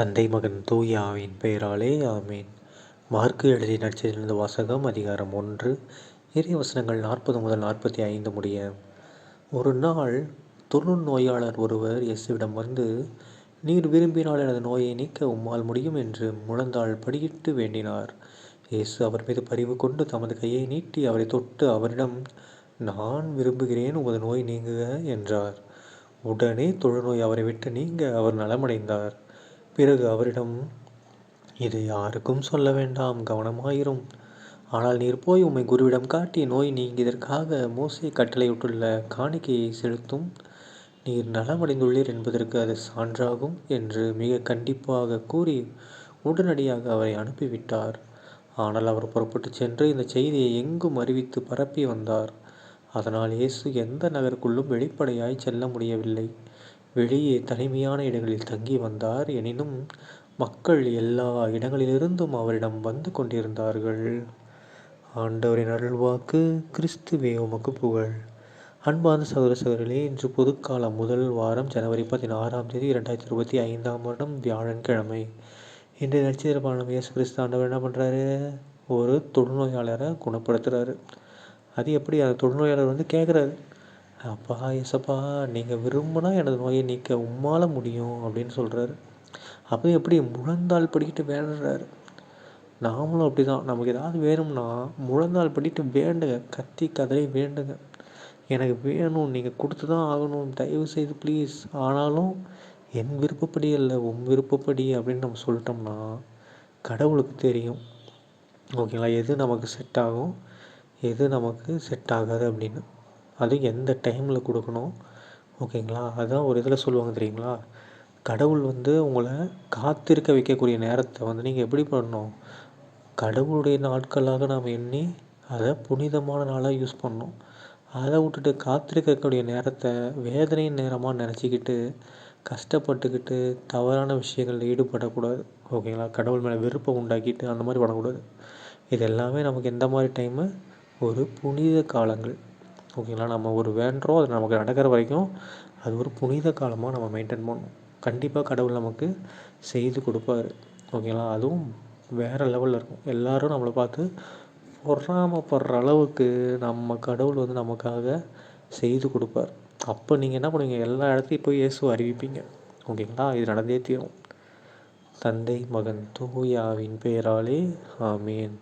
தந்தை மகன் தூயாவின் பெயராலே ஆமீன். மார்க்கு எழுதிய நடிச்சிருந்த வாசகம் அதிகாரம் ஒன்று. இறை வசனங்கள் நாற்பது முதல் நாற்பத்தி ஐந்து முடிய. ஒரு நாள் தொழு நோயாளர் ஒருவர் இயேசுவிடம் வந்து நீர் விரும்பினால் எனது நோயை நீக்க உம்மால் முடியும் என்று முழந்தாள் படியிட்டு வேண்டினார். இயேசு அவர் மீது பரிவு கொண்டு தமது கையை நீட்டி அவரை தொட்டு அவரிடம் நான் விரும்புகிறேன் உமது நோய் நீங்குக என்றார். உடனே தொழுநோய் அவரை விட்டு நீங்க அவர் நலமடைந்தார். பிறகு அவரிடம் இது யாருக்கும் சொல்ல வேண்டாம் கவனமாயிரும். ஆனால் நீர் போய் உம்மை குருவிடம் காட்டி நோய் நீங்கியதற்காக மோசை கட்டளையிட்டுள்ள காணிக்கையை செலுத்தும். நீர் நலமடைந்துள்ளீர் என்பதற்கு அது சான்றாகும் என்று மிக கண்டிப்பாக கூறி உடனடியாக அவரை அனுப்பிவிட்டார். ஆனால் அவர் புறப்பட்டு சென்று இந்த செய்தியை எங்கும் அறிவித்து பரப்பி வந்தார். அதனால் இயேசு எந்த நகருக்குள்ளும் வெளிப்படையாய் செல்ல முடியவில்லை. வெளியே தனிமையான இடங்களில் தங்கி வந்தார். எனினும் மக்கள் எல்லா இடங்களிலிருந்தும் அவரிடம் வந்து கொண்டிருந்தார்கள். ஆண்டவரின் அருள்வாக்கு கிறிஸ்துவே உமக்கு புகழ். அன்பார்ந்த சகோதர சகோதரிகளே இன்று பொதுக்காலம் முதல் வாரம் ஜனவரி பதினாறாம் தேதி இரண்டாயிரத்தி இருபத்தி ஐந்தாம் வருடம் வியாழன்கிழமை. இன்றைய நட்சத்திர இயேசு கிறிஸ்து ஆண்டவர் என்ன பண்ணுறாரு ஒரு தொழுநோயாளரை குணப்படுத்துகிறாரு அது எப்படி? அந்த தொழுநோயாளர் வந்து கேட்குறாரு அப்பா ஏசப்பா நீங்கள் விரும்பினா எனது நோயை நீக்க உம்மால் முடியும் அப்படின்னு சொல்கிறாரு அப்போ எப்படி முழந்தாள் படிக்கிட்டு வேண்டுறாரு? நாமளும் அப்படி தான் நமக்கு ஏதாவது வேணும்னா முழந்தாள் படிட்டு வேண்டுங்க. கத்தி கதறி வேண்டுங்க. எனக்கு வேணும் நீங்கள் கொடுத்து தான் ஆகணும். தயவு செய்து ப்ளீஸ் ஆனாலும் என் விருப்பப்படி இல்லை உன் விருப்பப்படி அப்படின்னு நம்ம சொல்லிட்டோம்னா கடவுளுக்கு தெரியும். ஓகேங்களா? எது நமக்கு செட் ஆகும்? எது நமக்கு செட் ஆகாது அப்படின்னு. அது எந்த டைமில் கொடுக்கணும்? ஓகேங்களா? அதுதான் ஒரு இதில் சொல்லுவாங்க தெரியுங்களா? கடவுள் வந்து உங்களை காத்திருக்க வைக்கக்கூடிய நேரத்தை வந்து நீங்கள் எப்படி பண்ணணும்? கடவுளுடைய நாட்களாக நாம் எண்ணி அதை புனிதமான நாளாக யூஸ் பண்ணணும். அதை விட்டுட்டு காத்திருக்கக்கூடிய நேரத்தை வேதனையின் நேரமாக நினச்சிக்கிட்டு கஷ்டப்பட்டுக்கிட்டு தவறான விஷயங்களில் ஈடுபடக்கூடாது. ஓகேங்களா? கடவுள் மேலே விருப்பம் உண்டாக்கிட்டு அந்த மாதிரி பண்ணக்கூடாது. இது எல்லாமே நமக்கு எந்த மாதிரி டைமு ஒரு புனித காலங்கள். ஓகேங்களா? நம்ம ஒரு வேண்டுறோம் அது நமக்கு நடக்கிற வரைக்கும் அது ஒரு புனித காலமாக நம்ம மெயின்டைன் பண்ணணும். கண்டிப்பாக கடவுள் நமக்கு செய்து கொடுப்பாரு. ஓகேங்களா? அதுவும் வேறு லெவலில் இருக்கும். எல்லோரும் நம்மளை பார்த்து பொறாமப்படுற அளவுக்கு நம்ம கடவுள் வந்து நமக்காக செய்து கொடுப்பார். அப்போ நீங்கள் என்ன பண்ணுவீங்க? எல்லா இடத்தையும் போய் இயேசு அறிவிப்பீங்க. ஓகேங்களா? இது நடந்தே தீரும். தந்தை மகன் தூயாவின் பெயராலே ஆமீன்.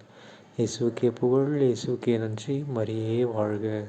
இயேசுக்கே புகழ் இயேசுக்கே நன்றி. மரியே வாழ்க.